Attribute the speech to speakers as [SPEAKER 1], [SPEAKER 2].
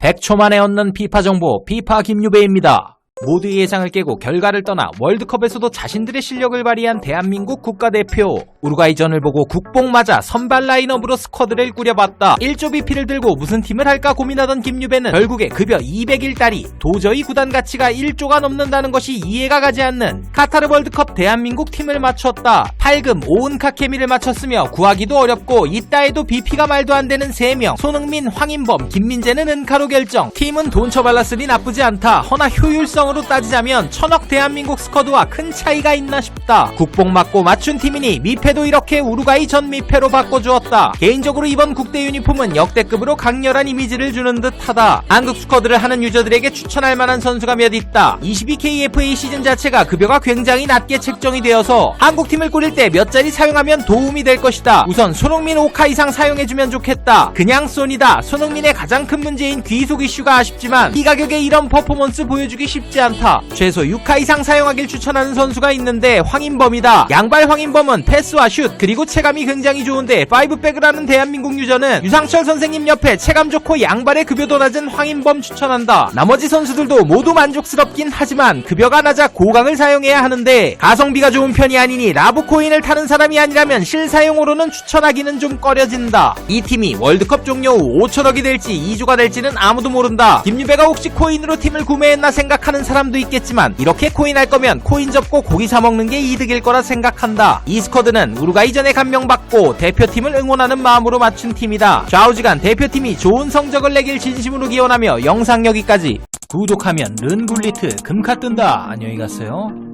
[SPEAKER 1] 100초 만에 얻는 피파 정보 피파 김유배입니다. 모두의 예상을 깨고 결과를 떠나 월드컵에서도 자신들의 실력을 발휘한 대한민국 국가대표. 우루과이전을 보고 국뽕 맞아 선발 라인업으로 스쿼드를 꾸려봤다. 1조 BP를 들고 무슨 팀을 할까 고민하던 김유배는 결국에 급여 200일달이 도저히 구단 가치가 1조가 넘는다는 것이 이해가 가지 않는 카타르 월드컵 대한민국 팀을 맞췄다. 8금 오은카케미를 맞췄으며 구하기도 어렵고 이따에도 BP가 말도 안 되는 3명 손흥민, 황인범, 김민재는 은카로 결정. 팀은 돈 처발랐으니 나쁘지 않다. 허나 효율성 으로 따지자면 천억 대한민국 스쿼드와 큰 차이가 있나 싶다. 국뽕 맞고 맞춘 팀이니 미패도 이렇게 우루과이 전 미패로 바꿔주었다. 개인적으로 이번 국대 유니폼은 역대급으로 강렬한 이미지를 주는 듯하다. 한국 스쿼드를 하는 유저들에게 추천할 만한 선수가 몇 있다. 22KFA 시즌 자체가 급여가 굉장히 낮게 책정이 되어서 한국팀을 꾸릴 때 몇 자리 사용하면 도움이 될 것이다. 우선 손흥민 5카 이상 사용해주면 좋겠다. 그냥 쏜이다. 손흥민의 가장 큰 문제인 귀속 이슈가 아쉽지만 이 가격에 이런 퍼포먼스 보여주기 쉽지 않다. 최소 6카 이상 사용하길 추천하는 선수가 있는데 황인범이다. 양발 황인범은 패스와 슛 그리고 체감이 굉장히 좋은데 5백을 하는 대한민국 유저는 유상철 선생님 옆에 체감 좋고 양발의 급여도 낮은 황인범 추천한다. 나머지 선수들도 모두 만족스럽긴 하지만 급여가 낮아 고강을 사용해야 하는데 가성비가 좋은 편이 아니니 라브코인을 타는 사람이 아니라면 실사용으로는 추천하기는 좀 꺼려진다. 이 팀이 월드컵 종료 후 5천억이 될지 2조가 될지는 아무도 모른다. 김유배가 혹시 코인으로 팀을 구매했나 생각하는 사람도 있겠지만 이렇게 코인 할 거면 코인 접고 고기 사 먹는 게 이득일 거라 생각한다. 이 스쿼드는 우루과이 전에 감명받고 대표팀을 응원하는 마음으로 맞춘 팀이다. 좌우지간 대표팀이 좋은 성적을 내길 진심으로 기원하며 영상 여기까지. 구독하면 른굴리트 금카 뜬다. 안녕히 가세요